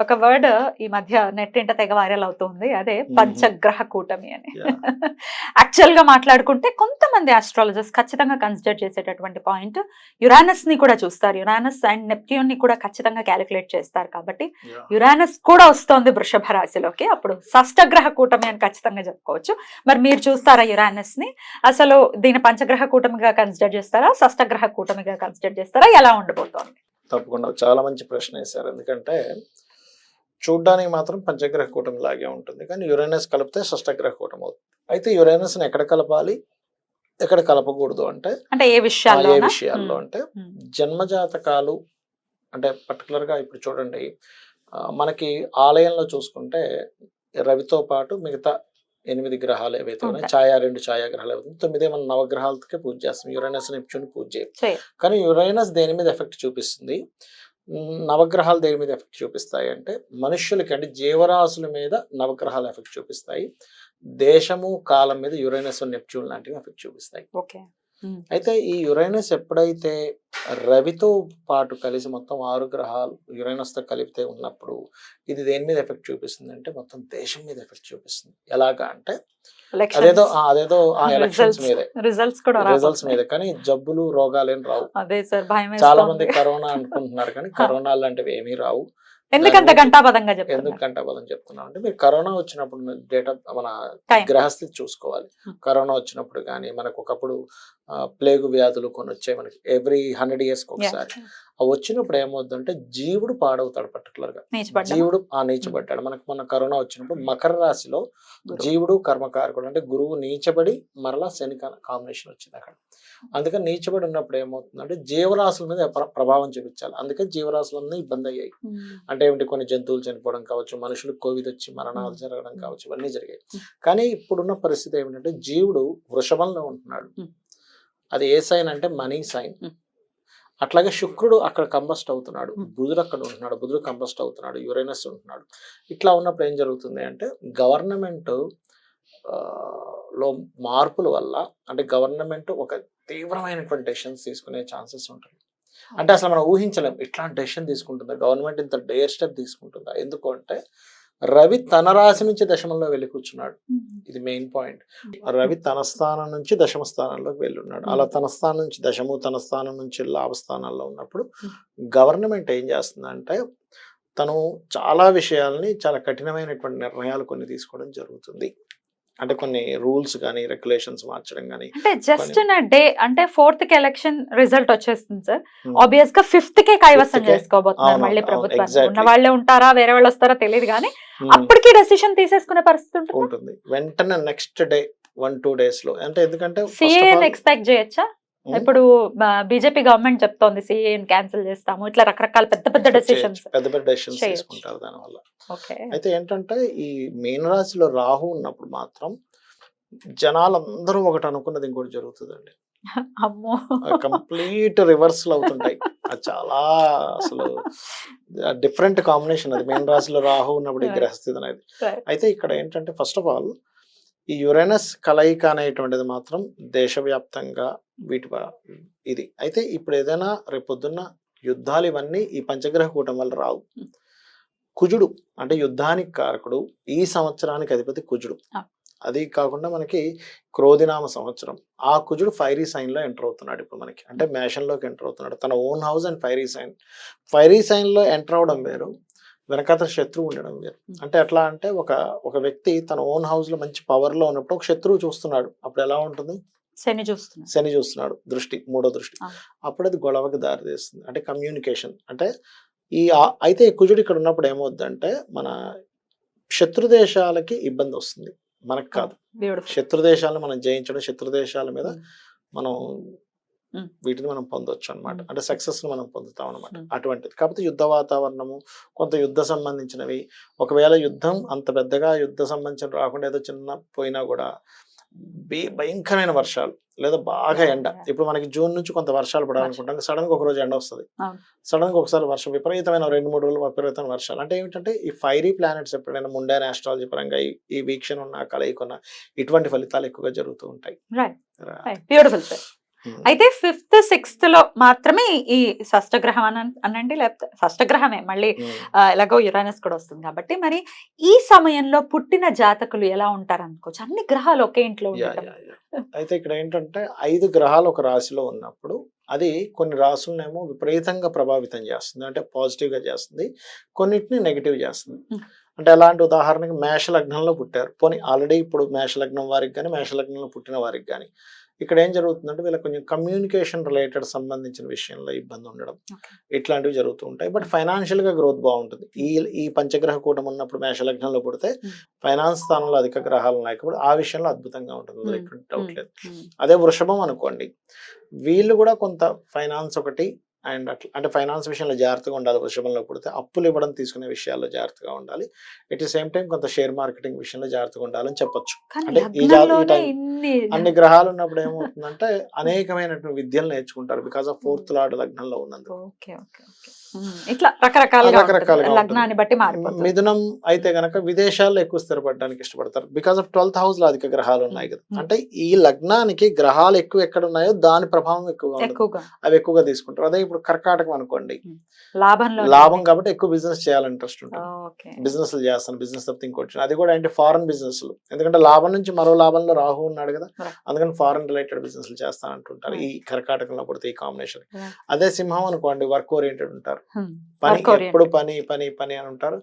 ఒక వర్డ్ ఈ మధ్య నెట్ ఇంట తెగ వైరల్ అవుతుంది. అదే పంచగ్రహ కూటమి అని. యాక్చువల్ గా మాట్లాడుకుంటే కొంతమంది ఆస్ట్రాలజర్స్ ఖచ్చితంగా కన్సిడర్ చేసేటటువంటి పాయింట్ యురానస్ని కూడా చూస్తారు. యురానస్ అండ్ నెప్ట్యూన్ని కూడా ఖచ్చితంగా క్యాలిక్యులేట్ చేస్తారు కాబట్టి. యురానస్ కూడా వస్తోంది వృషభ రాశిలోకి. అప్పుడు షష్టగ్రహ కూటమి అని ఖచ్చితంగా చెప్పుకోవచ్చు. మరి మీరు చూస్తారా యురానస్ని? అసలు దీని పంచగ్రహ కూటమిగా కన్సిడర్ చేస్తారా? షష్టగ్రహ కూటమిగా కన్సిడర్ చేస్తారా? ఎలా ఉండబోతోంది? తప్పకుండా. చాలా మంచి ప్రశ్న వేశారు. ఎందుకంటే చూడ్డానికి మాత్రం పంచగ్రహ కూటమి లాగే ఉంటుంది. కానీ యురేనస్ కలిపితే షష్టగ్రహ కూటమి అవుతుంది. అయితే యురేనస్ని ఎక్కడ కలపాలి? ఎక్కడ కలపకూడదు అంటే అంటే ఏ ఆ ఏ విషయాల్లో విషయాల్లో అంటే జన్మజాతకాలు అంటే particular గా ఇప్పుడు చూడండి మనకి ఆలయంలో చూసుకుంటే రవితో పాటు మిగతా ఎనిమిది గ్రహాలు ఏవైతే ఉన్నాయి. ఛాయా రెండు ఛాయా గ్రహాలు ఏవైతే తొమ్మిదే మన నవగ్రహాలకే పూజ చేస్తాం. యురేనస్ నెప్చ్యూన్ పూజ చేయం. కానీ యురేనస్ దేని మీద ఎఫెక్ట్ చూపిస్తుంది? నవగ్రహాలు దేని మీద ఎఫెక్ట్ చూపిస్తాయి అంటే మనుష్యులకి అంటే జీవరాశుల మీద నవగ్రహాలు ఎఫెక్ట్ చూపిస్తాయి. దేశము కాలం మీద యురేనస్ నెప్చ్యూన్ లాంటివి ఎఫెక్ట్ చూపిస్తాయి. ఓకే. అయితే ఈ యురేనస్ ఎప్పుడైతే రవితో పాటు కలిసి మొత్తం ఆరు గ్రహాలు యురేనస్తో కలిపితే ఉన్నప్పుడు ఇది దేని మీద ఎఫెక్ట్ చూపిస్తుంది అంటే మొత్తం దేశం మీద ఎఫెక్ట్ చూపిస్తుంది. ఎలాగా అంటే అదేదో అదేదో ఆ ఎలక్షన్స్ మీదే. రిజల్ట్స్ కూడా రిజల్ట్స్ మీద. కానీ జబ్బులు రోగాలు ఏం రావు. అదే సార్ భయం చాలా. మంది కరోనా అనుకుంటున్నారు కానీ కరోనా లాంటివి ఏమీ రావు. ఎందుకంత గంటాపదంగా ఎందుకు కంటబలం చెప్తున్నాం అంటే మీరు కరోనా వచ్చినప్పుడు డేటా మన. గ్రహస్థితి చూసుకోవాలి. కరోనా వచ్చినప్పుడు కానీ మనకు ఒకప్పుడు ప్లేగు వ్యాధులు కొన్ని వచ్చాయి మనకి. ఎవ్రీ హండ్రెడ్ ఇయర్స్ ఒకసారి. అవి వచ్చినప్పుడు ఏమవుతుందంటే జీవుడు పాడవుతాడు పర్టికులర్గా. నీచబడ్డా జీవుడు ఆ నీచబడ్డాడు. మనకు మన కరోనా వచ్చినప్పుడు మకర రాశిలో. జీవుడు కర్మకారకుడు అంటే గురువు నీచబడి మరలా శని కాంబినేషన్ వచ్చింది అక్కడ. అందుకని నీచబడి ఉన్నప్పుడు ఏమవుతుందంటే జీవరాశుల మీద ప్ర- ప్రభావం చూపించాలి. అందుకే జీవరాశులన్నీ ఇబ్బంది అయ్యాయి. అంటే ఏమిటి? కొన్ని జంతువులు చనిపోవడం కావచ్చు మనుషులకు కోవిడ్ వచ్చి మరణాలు Hmm. జరగడం Hmm. కావచ్చు ఇవన్నీ జరిగాయి. Hmm. కానీ ఇప్పుడున్న పరిస్థితి ఏమిటంటే జీవుడు వృషభంలో ఉంటున్నాడు. Hmm. అది ఏ సైన్ అంటే మనీ సైన్ Hmm. అట్లాగే శుక్రుడు అక్కడ కంబస్ట్ అవుతున్నాడు. Hmm. బుధుడు అక్కడ ఉంటున్నాడు. బుధుడు కంబస్ట్ అవుతున్నాడు. యురేనస్ ఉంటున్నాడు. ఇట్లా ఉన్నప్పుడు ఏం జరుగుతుంది అంటే గవర్నమెంట్లో మార్పుల వల్ల అంటే గవర్నమెంట్ ఒక తీవ్రమైనటువంటి డెసిషన్స్ తీసుకునే ఛాన్సెస్ ఉంటాయి. అంటే అసలు మనం ఊహించలేం. ఇట్లాంటి డెసిషన్ తీసుకుంటుందా? గవర్నమెంట్ ఇంత డేర్ స్టెప్ తీసుకుంటుందా? ఎందుకు అంటే రవి తన రాశి నుంచి దశమంలో వెళ్ళి కూర్చున్నాడు. ఇది మెయిన్ పాయింట్. రవి తన స్థానం నుంచి దశమ స్థానంలోకి వెళ్ళి ఉన్నాడు అలా తన స్థానం నుంచి దశము తన స్థానం నుంచి లాభ స్థానాల్లో ఉన్నప్పుడు గవర్నమెంట్ ఏం చేస్తుందంటే తను చాలా విషయాల్ని చాలా కఠినమైనటువంటి నిర్ణయాలు కొన్ని తీసుకోవడం జరుగుతుంది. అంటే కొన్ని రూల్స్ కానీ రెగ్యులేషన్స్ మార్చడం కానీ అంటే జస్ట్ ఇన్ డే అంటే ఫోర్త్కి ఎలక్షన్ రిజల్ట్ వచ్చేస్తుంది సార్ Hmm. ఆబ్వియస్గా ఫిఫ్త్ కే కైవసం. చేసుకోబోతున్నారు మళ్ళీ ప్రభుత్వం. ఉన్న వాళ్ళే ఉంటారా వేరే వాళ్ళు వస్తారా తెలియదు కానీ అప్పటికి డెసిషన్ తీసేసుకునే పరిస్థితి ఉంటుంది వెంటనే నెక్స్ట్ డే వన్ టూ డేస్లో అంటే ఎందుకంటే ఎక్స్పెక్ట్ చేయొచ్చా Hmm. ఇప్పుడు బీజేపీ గవర్నమెంట్ చెప్తోంది సిఏ క్యాన్సిల్ చేస్తాము. ఇట్లా రకరకాల పెద్ద పెద్ద డెసిషన్స్. పెద్ద పెద్ద డెసిషన్స్. తీసుకుంటారు దానివల్ల. అయితే ఏంటంటే ఈ మీన రాశిలో రాహు ఉన్నప్పుడు మాత్రం జనాలందరూ ఒకటి అనుకున్నది ఇంకోటి జరుగుతుందండి. అమ్మో. కంప్లీట్ రివర్సల్ అవుతుంటాయి. అది చాలా అసలు డిఫరెంట్ కాంబినేషన్ అది. మీన రాశిలో రాహు ఉన్నప్పుడు ఈ. గ్రహస్థితి అనేది. అయితే ఇక్కడ ఏంటంటే ఫస్ట్ ఆఫ్ ఆల్ ఈ యురేనస్ కలయిక అనేటువంటిది మాత్రం దేశవ్యాప్తంగా వీటి ఇది. అయితే ఇప్పుడు ఏదైనా రేపొద్దున్న యుద్ధాలు ఇవన్నీ ఈ పంచగ్రహ కూటమి వల్ల రావు. కుజుడు అంటే యుద్ధానికి కారకుడు ఈ సంవత్సరానికి అధిపతి కుజుడు. అది కాకుండా మనకి క్రోధినామ సంవత్సరం. ఆ కుజుడు ఫైరీ సైన్లో ఎంటర్ అవుతున్నాడు ఇప్పుడు మనకి. అంటే మేషంలోకి ఎంటర్ అవుతున్నాడు. తన own house and fiery sign fiery సైన్లో enter అవడం వేరు. వెనకాత శత్రువు ఉండడం వేరు. అంటే ఎట్లా అంటే ఒక ఒక వ్యక్తి తన ఓన్ హౌస్లో మంచి పవర్లో ఉన్నప్పుడు ఒక శత్రువు చూస్తున్నాడు. అప్పుడు ఎలా ఉంటుంది? శని చూస్తున్నా శని చూస్తున్నాడు. దృష్టి మూడో దృష్టి. అప్పుడు అది గొడవకి దారితీస్తుంది. అంటే కమ్యూనికేషన్. అంటే ఈ అయితే కుజుడు ఇక్కడ ఉన్నప్పుడు ఏమవుద్దంటే మన శత్రు దేశాలకి ఇబ్బంది వస్తుంది. మనకు కాదు. శత్రు దేశాలను మనం జయించడం శత్రు దేశాల మీద మనం. వీటిని మనం పొందొచ్చు అన్నమాట Hmm. అంటే సక్సెస్ మనం పొందుతాం అనమాట. అటువంటిది. కాకపోతే యుద్ధ వాతావరణము కొంత యుద్ధ సంబంధించినవి. ఒకవేళ యుద్ధం అంత పెద్దగా యుద్ధ సంబంధించిన రాకుండా ఏదో చిన్న పోయినా కూడా భయంకరమైన వర్షాలు లేదా బాగా ఎండ. ఇప్పుడు మనకి జూన్ నుంచి కొంత వర్షాలు పడాలనుకుంటాం. సడన్గా ఒక రోజు ఎండ వస్తుంది. సడన్గా ఒకసారి వర్షం విపరీతమైన రెండు మూడు రోజులు విపరీతమైన వర్షాలు. అంటే ఏమిటంటే ఈ ఫైరీ ప్లానెట్స్ ఎప్పుడైనా ముండే ఆస్ట్రాలజీ పరంగా ఈ- వీక్షణ ఉన్న కలయిక ఉన్న ఇటువంటి ఫలితాలు ఎక్కువగా జరుగుతూ ఉంటాయి. బ్యూటిఫుల్. అయితే ఫిఫ్త్ సిక్స్త్లో మాత్రమే ఈ షష్టగ్రహం అని అనండి లేకపోతే షష్టగ్రహమే మళ్ళీ ఎలాగో యురానస్ కూడా వస్తుంది కాబట్టి మరి ఈ సమయంలో పుట్టిన జాతకులు ఎలా ఉంటారు అనుకోవచ్చు అన్ని గ్రహాలు ఒకే ఇంట్లో. అయితే ఇక్కడ ఏంటంటే ఐదు గ్రహాలు ఒక రాశిలో ఉన్నప్పుడు అది కొన్ని రాసులనేమో విపరీతంగా ప్రభావితం చేస్తుంది. అంటే పాజిటివ్గా చేస్తుంది కొన్నిటిని నెగిటివ్ చేస్తుంది. అంటే ఎలాంటి ఉదాహరణకి మేష లగ్నంలో పుట్టారు. పోనీ ఆల్రెడీ ఇప్పుడు మేష లగ్నం వారికి కానీ మేష లగ్నంలో పుట్టిన వారికి కానీ ఇక్కడ ఏం జరుగుతుందంటే వీళ్ళకి కొంచెం కమ్యూనికేషన్ రిలేటెడ్ సంబంధించిన విషయంలో ఇబ్బంది ఉండడం. ఇట్లాంటివి జరుగుతూ ఉంటాయి బట్ ఫైనాన్షియల్గా గ్రోత్ బాగుంటుంది ఈ ఈ పంచగ్రహ కూటం ఉన్నప్పుడు మేష లగ్నంలో పుడితే. ఫైనాన్స్ స్థానంలో అధిక గ్రహాలు ఉన్నాయి కాబట్టి ఆ విషయంలో అద్భుతంగా ఉంటుంది. ఎటువంటి డౌట్ లేదు. అదే వృషభం అనుకోండి వీళ్ళు కూడా కొంత ఫైనాన్స్ ఒకటి అండ్ అట్లా అంటే ఫైనాన్స్ విషయంలో జాగ్రత్తగా ఉండాలి వృషభంలో పుడితే అప్పులు ఇవ్వడం తీసుకునే విషయాల్లో జాగ్రత్తగా ఉండాలి. ఎట్ ది సేమ్ టైం కొంత షేర్ మార్కెటింగ్ విషయంలో జాగ్రత్తగా ఉండాలని చెప్పొచ్చు. అంటే ఈ అన్ని గ్రహాలు ఉన్నప్పుడు ఏమవుతుందంటే అనేకమైనటువంటి విద్యలు నేర్చుకుంటారు బికాస్ ఆఫ్ ఫోర్త్ లార్డ్ లగ్నంలో ఉన్నందుకు. ఉమ్, ఇట్లా రకరకాలుగా. లగ్నాన్ని బట్టి మిథునం అయితే గనక విదేశాల్లో ఎక్కువ స్థిరపడడానికి ఇష్టపడతారు. బికాస్ ఆఫ్ ట్వెల్త్ హౌస్లో అధిక గ్రహాలు ఉన్నాయి కదా. Hmm. అంటే ఈ లగ్నానికి గ్రహాలు ఎక్కువ ఎక్కడ ఉన్నాయో దాని ప్రభావం ఎక్కువగా అవి ఎక్కువగా తీసుకుంటారు. అదే ఇప్పుడు కర్కాటకం అనుకోండి. లాభంలో లాభం కాబట్టి ఎక్కువ బిజినెస్ చేయాలని ఇంట్రెస్ట్ ఉంటుంది. బిజినెస్ చేస్తాను బిజినెస్ తప్పితే ఇంకోటి అది కూడా అంటే ఫారెన్ బిజినెస్ ఎందుకంటే లాభం నుంచి మరో లాభంలో రాహు ఉన్నాడు కదా. అందుకని ఫారెన్ రిలేటెడ్ బిజినెస్ చేస్తాను అంటుంటారు. ఈ కర్కాటకంలో పడితే ఈ కాంబినేషన్. అదే సింహం అనుకోండి వర్క్ ఓరియంటెడ్ ఉంటారు. Hmm. పని. ఎప్పుడు పని పని పని అని ఉంటారు.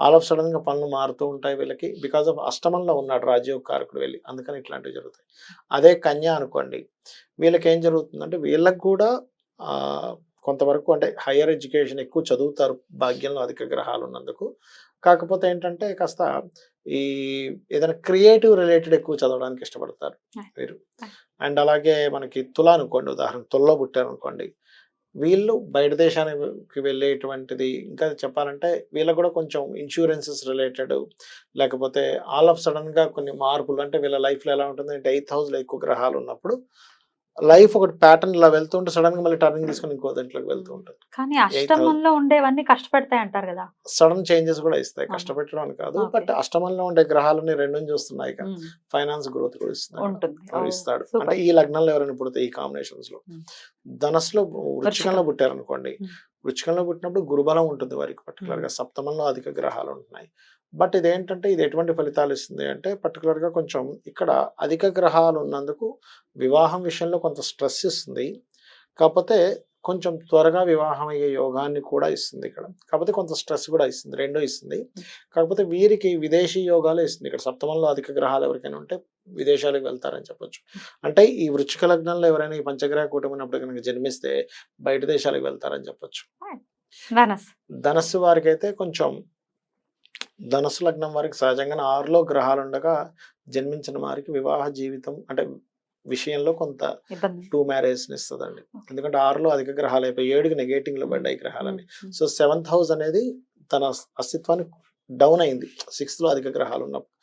ఆల్ ఆఫ్ సడన్గా పనులు మారుతూ ఉంటాయి వీళ్ళకి బికాస్ ఆఫ్ అష్టమంలో ఉన్నాడు రాజయోగ కారకుడు వెళ్ళి. అందుకని ఇట్లాంటివి జరుగుతాయి. అదే కన్య అనుకోండి వీళ్ళకి ఏం జరుగుతుందంటే వీళ్ళకి కూడా ఆ, కొంతవరకు అంటే హయ్యర్ ఎడ్యుకేషన్ ఎక్కువ చదువుతారు భాగ్యంలో అధిక గ్రహాలు ఉన్నందుకు కాకపోతే ఏంటంటే కాస్త ఈ ఏదైనా క్రియేటివ్ రిలేటెడ్ ఎక్కువ చదవడానికి ఇష్టపడతారు. వీరు. అండ్ అలాగే మనకి తుల అనుకోండి ఉదాహరణ తుల్లో పుట్టారు అనుకోండి వీళ్ళు బయట దేశానికి వెళ్ళేటువంటిది ఇంకా చెప్పాలంటే వీళ్ళకి కూడా కొంచెం ఇన్సూరెన్సెస్ రిలేటెడ్ లేకపోతే ఆల్ ఆఫ్ సడన్గా కొన్ని మార్పులు అంటే వీళ్ళ లైఫ్లో ఎలా ఉంటుంది అంటే ఎయిత్ హౌస్లో ఎక్కువ గ్రహాలు ఉన్నప్పుడు లైఫ్ ఒకటి ప్యాటర్న్ ఇలా వెళ్తుంటే సడన్గా మళ్ళీ టర్నింగ్ తీసుకొని ఇంకో దాంట్లోకి వెళ్తూ ఉంటుంది. కానీ అష్టమంలో ఉండేవన్నీ కష్టపెడతాయి అంటారు కదా. సడన్ చేంజెస్ కూడా ఇస్తాయి. కష్టపెట్టడం అని కాదు. బట్ అష్టమంలో ఉండే గ్రహాలని రెండు చూస్తున్నాయి కదా ఫైనాన్స్ గ్రోత్ కూడా ఇస్తున్నాయి ఇస్తాడు. అంటే ఈ లగ్నంలో ఎవరైనా పుడితే ఈ కాంబినేషన్స్లో. ధనస్సులో వృచ్చికంలో పుట్టారు అనుకోండి Hmm. వృచ్చికంలో పుట్టినప్పుడు గురుబలం ఉంటుంది వారికి పర్టికులర్గా సప్తమంలో అధిక గ్రహాలు ఉంటున్నాయి. బట్ ఇదేంటంటే ఇది ఎటువంటి ఫలితాలు ఇస్తుంది అంటే పర్టికులర్గా కొంచెం ఇక్కడ అధిక గ్రహాలు ఉన్నందుకు వివాహం విషయంలో కొంత స్ట్రెస్ ఇస్తుంది. కాకపోతే కొంచెం త్వరగా వివాహం అయ్యే యోగాన్ని కూడా ఇస్తుంది ఇక్కడ. కాకపోతే కొంత స్ట్రెస్ కూడా ఇస్తుంది రెండో ఇస్తుంది. కాకపోతే వీరికి విదేశీ యోగాలు ఇస్తుంది. ఇక్కడ సప్తమంలో అధిక గ్రహాలు ఎవరికైనా ఉంటే విదేశాలకు వెళ్తారని చెప్పొచ్చు. అంటే ఈ వృచ్చిక లగ్నంలో ఎవరైనా ఈ పంచగ్రహ కూటమినప్పుడు కనుక జన్మిస్తే బయట దేశాలకు వెళ్తారని చెప్పొచ్చు. ధనస్ ధనస్సు వారికి అయితే కొంచెం ధనస్సు లగ్నం వారికి సహజంగానే ఆరులో గ్రహాలు ఉండగా జన్మించిన వారికి వివాహ జీవితం అంటే విషయంలో కొంత టూ మ్యారేజ్ ఇస్తుందండి. ఎందుకంటే ఆరులో అధిక గ్రహాలు అయిపోయి ఏడుకి నెగేటింగ్లో పడ్డాయి గ్రహాలని ఉమ్, సో సెవెంత్ హౌస్ అనేది తన అస్తిత్వాన్ని డౌన్ అయింది. సిక్స్త్లో అధిక గ్రహాలు ఉన్నప్పుడు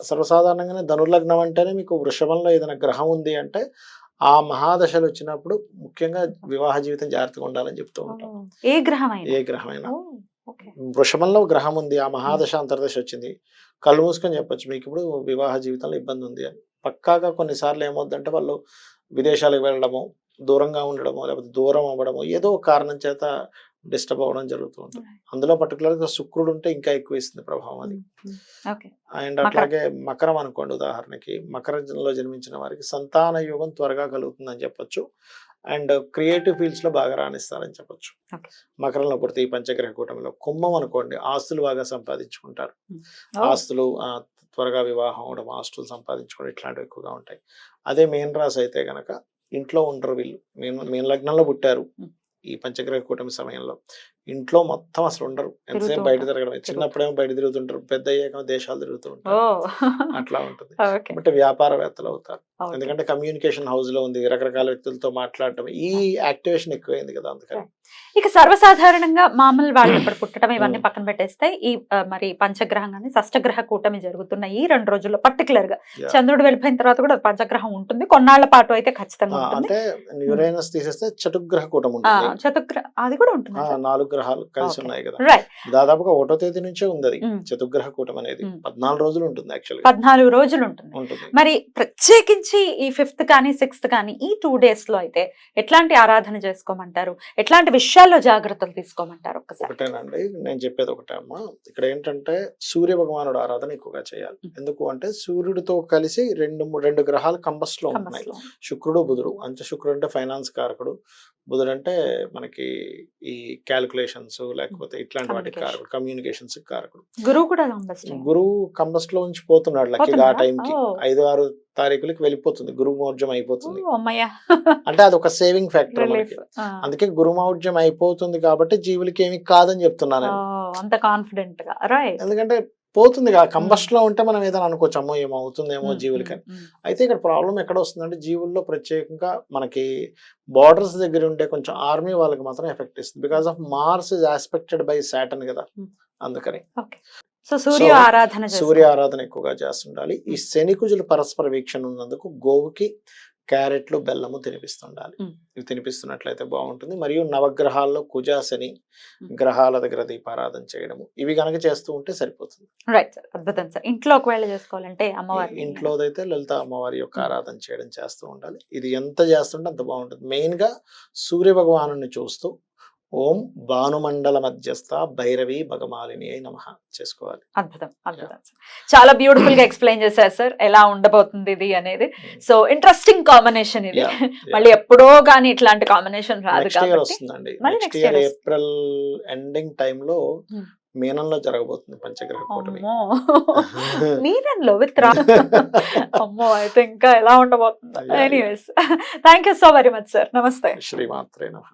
సర్వసాధారణంగానే ధనుర్లగ్నం అంటేనే మీకు వృషభంలో ఏదైనా గ్రహం ఉంది అంటే ఆ మహాదశలు వచ్చినప్పుడు ముఖ్యంగా వివాహ జీవితం జాగ్రత్తగా ఉండాలని చెప్తూ ఉంటాం. ఏ గ్రహం ఏ గ్రహమైనా. వృషభంలో గ్రహం ఉంది ఆ మహాదశ అంతర్దశ వచ్చింది. కళ్ళు మూసుకొని చెప్పొచ్చు. మీకు ఇప్పుడు వివాహ జీవితంలో ఇబ్బంది ఉంది అని. పక్కాగా కొన్నిసార్లు ఏమవుద్దంటే వాళ్ళు విదేశాలకు వెళ్ళడము దూరంగా ఉండడము లేకపోతే దూరం అవ్వడము ఏదో కారణం చేత డిస్టర్బ్ అవ్వడం జరుగుతూ ఉంటుంది. అందులో పర్టికులర్గా శుక్రుడు ఉంటే ఇంకా ఎక్కువ ఇస్తుంది ప్రభావం అది. అండ్. అట్లాగే మకరం అనుకోండి ఉదాహరణకి. మకరంలో జన్మించిన వారికి సంతాన యోగం త్వరగా కలుగుతుందని చెప్పొచ్చు. అండ్ క్రియేటివ్ ఫీల్డ్స్లో బాగా రాణిస్తారని చెప్పొచ్చు. మకరంలో పుడితే ఈ పంచగ్రహ కూటమిలో కుంభం అనుకోండి ఆస్తులు బాగా సంపాదించుకుంటారు. ఆస్తులు త్వరగా వివాహం అవడం ఆస్తులు సంపాదించుకోవడం ఇట్లాంటివి ఎక్కువగా ఉంటాయి. అదే మేన్ రాశి అయితే గనక ఇంట్లో ఉండరు వీళ్ళు. మీన మీన లగ్నంలో పుట్టారు. ఈ పంచగ్రహ కూటమి సమయంలో. ఇంట్లో మొత్తం అసలు ఉండరు. ఎంతసేపు బయట. తిరగడం చిన్నప్పుడేమో బయట తిరుగుతుంటారు. పెద్ద అయ్యాక దేశాలు తిరుగుతూ ఉంటారు. అట్లా ఉంటుంది. బట్ వ్యాపారవేత్తలు అవుతారు. ఎందుకంటే కమ్యూనికేషన్ హౌస్లో ఉంది. రకరకాల వ్యక్తులతో మాట్లాడటం ఈ యాక్టివేషన్ ఎక్కువైంది కదా అందుకని. ఇక సర్వసాధారణంగా మామూలు వాళ్ళు ఇప్పుడు పుట్టడం ఇవన్నీ. పక్కన పెట్టేస్తే ఈ మరి పంచగ్రహం కానీ షష్టగ్రహ కూటమి జరుగుతున్న ఈ రెండు రోజుల్లో పర్టికులర్గా. చంద్రుడు వెళ్ళిపోయిన తర్వాత కూడా పంచగ్రహం ఉంటుంది. కొన్నాళ్ళ పాటు అయితే ఖచ్చితంగా అంటే యురేనస్ తీసేస్తే చతుర్గ్రహ కూటం ఆ, ఉంటుంది చతుగ్రహ అది కూడా ఉంటుంది నాలుగు గ్రహాలు కలిసి. ఉన్నాయి కదా. దాదాపుగా ఒకటో తేదీ నుంచే ఉంది. చతుర్గ్రహ కూటం అనేది. పద్నాలుగు రోజులు ఉంటుంది యాక్చువల్గా పద్నాలుగు రోజులు ఉంటుంది. మరి ప్రత్యేకించి ఈ ఫిఫ్త్ కానీ సిక్స్త్ కానీ ఈ టూ డేస్లో అయితే ఎట్లాంటి ఆరాధన చేసుకోమంటారు? ఎట్లాంటి విషయాల్లో జాగ్రత్తలు తీసుకోమంటారు ఒకటేనండి నేను చెప్పేది ఒకటే అమ్మా. ఇక్కడ ఏంటంటే సూర్య భగవానుడు ఆరాధన ఎక్కువగా చేయాలి. ఎందుకు అంటే సూర్యుడితో కలిసి రెండు రెండు గ్రహాలు కంబస్ట్లో కంబస్లో. శుక్రుడు బుధుడు. అంత శుక్రుడు అంటే ఫైనాన్స్ కారకుడు. బుధుడు అంటే మనకి ఈ క్యాలిక్యులేషన్స్ లేకపోతే ఇట్లాంటి వాటి Communication. కారకుడు కమ్యూనికేషన్స్ కారకుడు. గురువు కూడా గురువు కంబస్ట్లో నుంచి పోతున్నాడు లక్కీగా ఆ? టైంకి. ఐదు ఆరు తారీఖులకి వెళ్ళిపోతుంది. గురు మౌర్జం అయిపోతుంది. అంటే అది ఒక సేవింగ్ ఫ్యాక్టర్ అందుకే గురుమౌఢ్యం అయిపోతుంది కాబట్టి జీవులకి ఏమి కాదని చెప్తున్నాను నేను. అంత కాన్ఫిడెంట్గా ఎందుకంటే పోతుంది కదా. కంబస్ట్లో ఉంటే మనం ఏదైనా అనుకోవచ్చు అమ్మో ఏమో అవుతుందేమో జీవులకి అని. అయితే ఇక్కడ ప్రాబ్లం ఎక్కడ వస్తుందంటే జీవుల్లో ప్రత్యేకంగా మనకి బార్డర్స్ దగ్గర ఉండే కొంచెం ఆర్మీ వాళ్ళకి మాత్రం ఎఫెక్ట్ ఇస్తుంది. Because of Mars is aspected by Saturn కదా. అందుకని. సో సూర్య ఆరాధన సూర్య ఆరాధన ఎక్కువగా చేస్తుండాలి. ఈ శనికుజులు పరస్పర వీక్షణ ఉన్నందుకు గోవుకి క్యారెట్లు బెల్లము తినిపిస్తుండాలి. ఇవి తినిపిస్తున్నట్లయితే బాగుంటుంది. మరియు నవగ్రహాల్లో కుజ శని Mm. గ్రహాల దగ్గర దీపారాధన చేయడము ఇవి గనక చేస్తూ ఉంటే సరిపోతుంది. రైట్ సార్ అద్భుతం సార్. ఇంట్లో ఒకవేళ చేసుకోవాలంటే అమ్మవారి ఇంట్లోదైతే లలిత అమ్మవారి యొక్క ఆరాధన చేయడం చేస్తూ ఉండాలి. ఇది ఎంత చేస్తుంటే అంత బాగుంటుంది. మెయిన్గా సూర్య భగవాను చూస్తూ ఓం భానుమండల మధ్యస్థ భైరవి భగమాలిని అయి నమ. చేసుకోవాలి. అద్భుతం అద్భుతం. చాలా బ్యూటిఫుల్గా ఎక్స్ప్లెయిన్ చేశారు సార్ ఎలా ఉండబోతుంది ఇది అనేది. సో ఇంట్రెస్టింగ్ కాంబినేషన్ ఇది. మళ్ళీ ఎప్పుడో కానీ ఇట్లాంటి కాంబినేషన్ రాదు వస్తుందండి. Next year. ఏప్రిల్ ఎండింగ్ టైంలో. మీనంలో జరగబోతుంది పంచగ్రహ కూటమి. మీరన్లో విత్ అమ్మో అయితే ఇంకా ఎలా ఉండబోతుందో. Anyways thank you so very much sir నమస్తే శ్రీమాత్రే నమః.